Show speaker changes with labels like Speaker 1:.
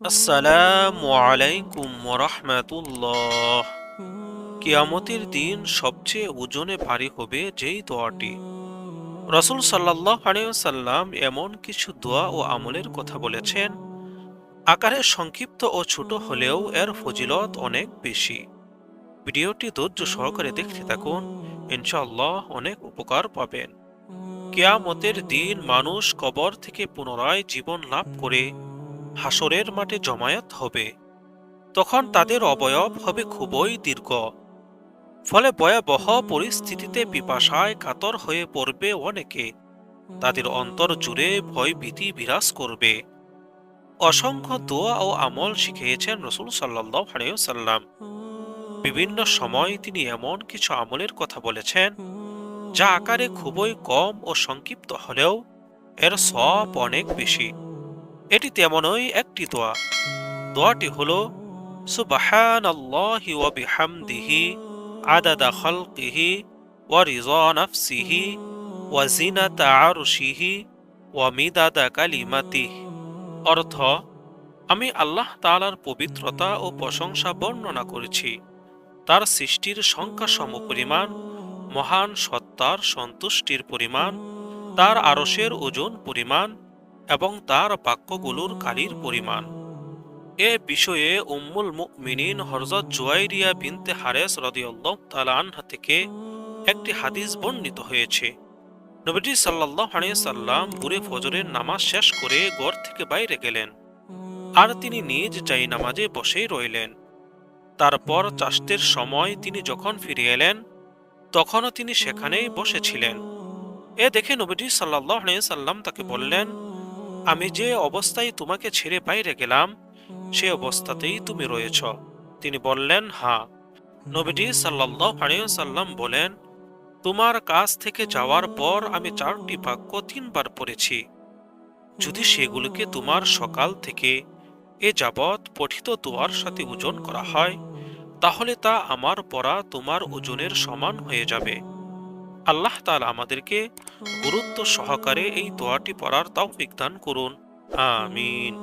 Speaker 1: আসসালামু আলাইকুম রহমতুল্লাহ কিয়ামতের দিন সবচেয়ে ওজনে ভারী হবে যেই দোয়াটি। রসুল সাল্লাহ সাল্লাম এমন কিছু দোয়া ও আমলের কথা বলেছেন, আকারে সংক্ষিপ্ত ও ছোট হলেও এর ফজিলত অনেক বেশি। ভিডিওটি ধৈর্য সহকারে দেখতে থাকুন, ইনশাআল্লাহ অনেক উপকার পাবেন। কেয়ামতের দিন মানুষ কবর থেকে পুনরায় জীবন লাভ করে হাসরের মাঠে জমায়েত হবে। তখন তাদের অবয়ব হবে খুবই দীর্ঘ। ফলে ভয়াবহ পরিস্থিতিতে পিপাসায় কাতর হয়ে পড়বে অনেকে। তাদের অন্তর জুড়ে ভয় ভীতি বিরাজ করবে। অসংখ্য দোয়া ও আমল শিখিয়েছেন রসুল সাল্লাহ সাল্লাম বিভিন্ন সময় তিনি এমন কিছু আমলের কথা বলেছেন, যা আকারে খুবই কম ও সংক্ষিপ্ত হলেও এর সব অনেক বেশি। এটি তেমনই একটি দোয়া। দোয়াটি হল সুবাহান আল্লাহি ওয়া বিহামদিহি আদাদা খালকিহি ওয়া রিজা নাফসিহি ওয়া জিনাতা আরশিহি ওয়া মিদাদা কালিমাতিহি। অর্থ, আমি আল্লাহ তাআলার পবিত্রতা ও প্রশংসা বর্ণনা করেছি। তার সৃষ্টির সংখ্যা সমপরিমাণ মহান সত্তার সন্তুষ্টির পরিমাণ, তার আরশের ওজন পরিমাণ এবং তার বাক্যগুলোর কালির পরিমাণ। এ বিষয়ে উম্মুল মুমিনিন হরজত জুয়াইরিয়া বিনতে হারেস আনহা থেকে একটি হাদিস বর্ণিত হয়েছে। নবীজি আলাইহি সাল্লাম বুড়ে ফজরের নামাজ শেষ করে ঘর থেকে বাইরে গেলেন। আর তিনি নিজ যাই নামাজে বসেই রইলেন। তারপর চাষতের সময় তিনি যখন ফিরে এলেন, তখনও তিনি সেখানেই বসেছিলেন। এ দেখে নবীজি সাল্লাহ সাল্লাম তাকে বললেন আমি যে অবস্থায় তোমাকে ছেড়ে বাইরে গেলাম, সে অবস্থাতেই তুমি রয়েছ। তিনি বললেন হ্যাঁ নবীজি সাল্লাহ সাল্লাম বলেন, তোমার কাছ থেকে যাওয়ার পর আমি চারটি বাক্য তিনবার পড়েছি। যদি সেগুলোকে তোমার সকাল থেকে এ যাবৎ পঠিত দোয়ার সাথে ওজন করা হয়, তাহলে তা আমার পড়া তোমার ওজনের সমান হয়ে যাবে। আল্লাহ তালা আমাদেরকে গুরুত্ব সহকারে এই দোয়াটি পড়ার তাও দান করুন। আমিন।